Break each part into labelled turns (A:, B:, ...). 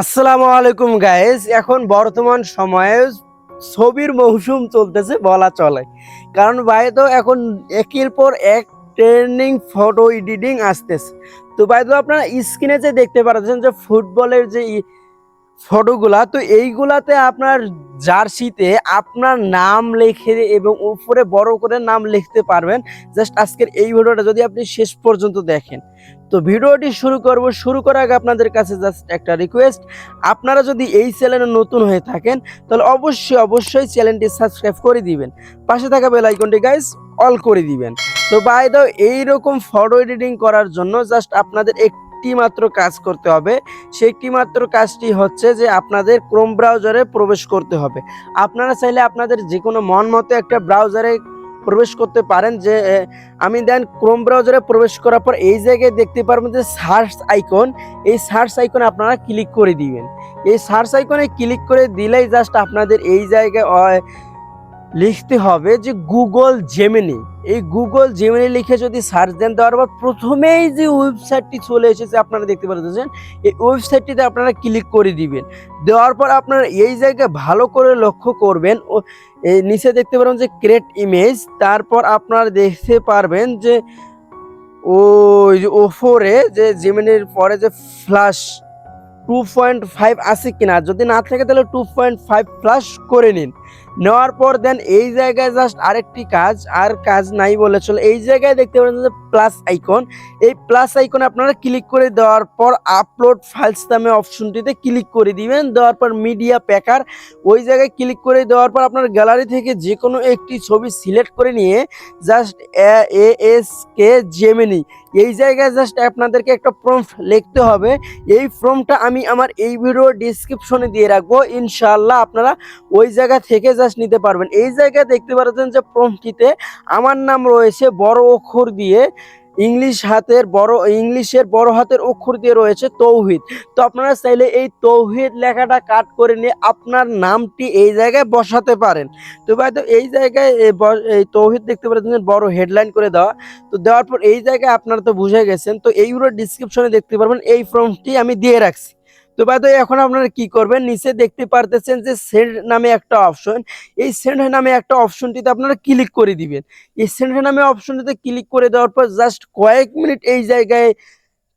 A: আসসালামু আলাইকুম গাইজ এখন বর্তমান সময়ে ছবির মৌসুম চলতেছে, বলা চলে। কারণ ভাই তো এখন একের পর এক ট্রেন্ডিং ফটো এডিটিং আসতেছে। তো ভাই তো আপনারা স্ক্রিনে যে দেখতে পাচ্ছেন যে ফুটবলের যে ফটোগুলা, তো এইগুলাতে আপনার জার্সিতে আপনার নাম লিখে এবং উপরে বড় করে নাম লিখতে পারবেন। জাস্ট আজকের এই ভিডিওটা যদি আপনি শেষ পর্যন্ত দেখেন। তো ভিডিওটি শুরু করব। শুরু করার আগে আপনাদের কাছে জাস্ট একটা রিকোয়েস্ট আপনারা যদি এই চ্যানেলে নতুন হয়ে থাকেন, তাহলে অবশ্যই অবশ্যই চ্যানেলটি সাবস্ক্রাইব করে দিবেন। পাশে থাকা বেল আইকনটি গাইস অল করে দিবেন। তো বাই দাও এইরকম ফটো এডিটিং করার জন্য জাস্ট আপনাদের একটি মাত্র কাজ করতে হবে। সেই একটি মাত্র কাজটি হচ্ছে যে আপনাদের ক্রোম ব্রাউজারে প্রবেশ করতে হবে। আপনারা চাইলে আপনাদের যে কোনো মন মতো একটা ব্রাউজারে প্রবেশ করতে পারেন যে আমি দেন ক্রোম ব্রাউজারে প্রবেশ করার পর এই জায়গায় দেখতে পারবেন যে সার্চ আইকন এই সার্চ আইকনে আপনারা ক্লিক করে দিবেন। এই সার্চ আইকনে ক্লিক করে দিলেই জাস্ট আপনাদের এই জায়গায় লিখতে হবে যে গুগল জেমিনি এই গুগল জেমিনি লিখে যদি সার্চ দেন দেওয়ার পর প্রথমেই যে ওয়েবসাইটটি চলে এসেছে, আপনারা দেখতে পাচ্ছেন এই ওয়েবসাইটটিতে আপনারা ক্লিক করে দিবেন। দেওয়ার পর আপনারা এই জায়গায় ভালো করে লক্ষ্য করবেন, ও এই নিচে দেখতে পারবেন যে ক্রেট ইমেজ তারপর আপনারা দেখতে পারবেন যে ওই যে ওফোরে যে জেমিনির পরে যে ফ্লাশ টু পয়েন্ট ফাইভ আছে কিনা। যদি না থাকে, তাহলে টু পয়েন্ট ফাইভ ফ্লাশ করে নিন। নেওয়ার পর দেন এই জায়গায় জাস্ট আরেকটি কাজ, আর কাজ নাই বলে চলে। এই জায়গায় দেখতে পারেন যে প্লাস আইকন এই প্লাস আইকনে আপনারা ক্লিক করে দেওয়ার পর আপলোড ফাইলস নামে অপশনটিতে ক্লিক করে দিবেন। দেওয়ার পর মিডিয়া প্যাকার ওই জায়গায় ক্লিক করে দেওয়ার পর আপনার গ্যালারি থেকে যে কোনো একটি ছবি সিলেক্ট করে নিয়ে just A S K Gemini এই জায়গায় জাস্ট আপনাদেরকে একটা প্রম্পট লিখতে হবে। এই ফর্মটা আমি আমার এই ভিডিও ডিসক্রিপশনে দিয়ে রাখব। ইনশাআল্লাহ আপনারা ওই জায়গা থেকে জাস্ট নিতে পারবেন। এই জায়গায় দেখতে পাচ্ছেন যে প্রম্পটিতে আমার নাম রয়েছে বড় অক্ষর দিয়ে, ইংলিশ হাতের বড়, ইংলিশের বড় হাতের অক্ষর দিয়ে রয়েছে তৌহিদ। তো আপনারা চাইলে এই তৌহিদ লেখাটা কাট করে নিয়ে আপনার নামটি এই জায়গায় বসাতে পারেন। তো ভাই, তো এই জায়গায় এই তৌহিদ দেখতে পাচ্ছেন বড় হেডলাইন করে দেওয়া। তো দেওয়ার পর এই জায়গায় আপনারা তো বুঝে গেছেন। তো এইগুলো ডিসক্রিপশনে দেখতে পারবেন। এই ফর্মটি আমি দিয়ে রাখছি। তো বাদ এখন আপনারা কি করবেন? নিচে দেখতে পারতেছেন যে সেন্ড নামে একটা অপশন এই সেন্ড নামে একটা অপশনটিতে আপনারা ক্লিক করে দিবেন। এই সেন্ড নামে অপশনটিতে ক্লিক করে দেওয়ার পর জাস্ট কয়েক মিনিট এই জায়গায়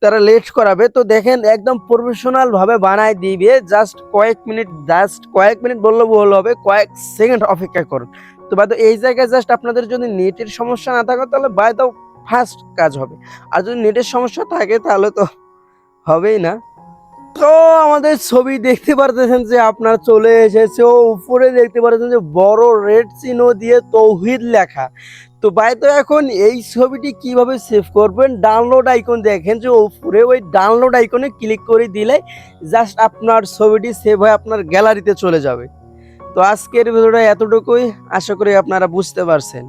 A: তারা লেট করাবে। তো দেখেন, একদম প্রফেশনাল ভাবে বানায় দিবে। জাস্ট কয়েক মিনিট জাস্ট কয়েক মিনিট বললে ভুল হবে। কয়েক সেকেন্ড অপেক্ষা করুন। তো বাদ এই জায়গায় জাস্ট আপনাদের যদি নেটের সমস্যা না থাকে, তাহলে বাই দাও ফার্স্ট কাজ হবে। আর যদি নেটের সমস্যা থাকে, তাহলে তো হবেই না। তো আমাদের ছবি দেখতে পারতেছেন যে আপনার চলে এসেছে। ও উপরে দেখতে পারতেছেন যে বড় রেড চিহ্ন দিয়ে তৌহিদ লেখা। তো ভাই, তো এখন এই ছবিটি কীভাবে সেভ করবেন? ডাউনলোড আইকন দেখেন যে উপরে ওই ডাউনলোড আইকনে ক্লিক করে দিলে জাস্ট আপনার ছবিটি সেভ হয়ে আপনার গ্যালারিতে চলে যাবে। তো আজকের ভিডিওটা এতটুকুই। আশা করি আপনারা বুঝতে পারছেন।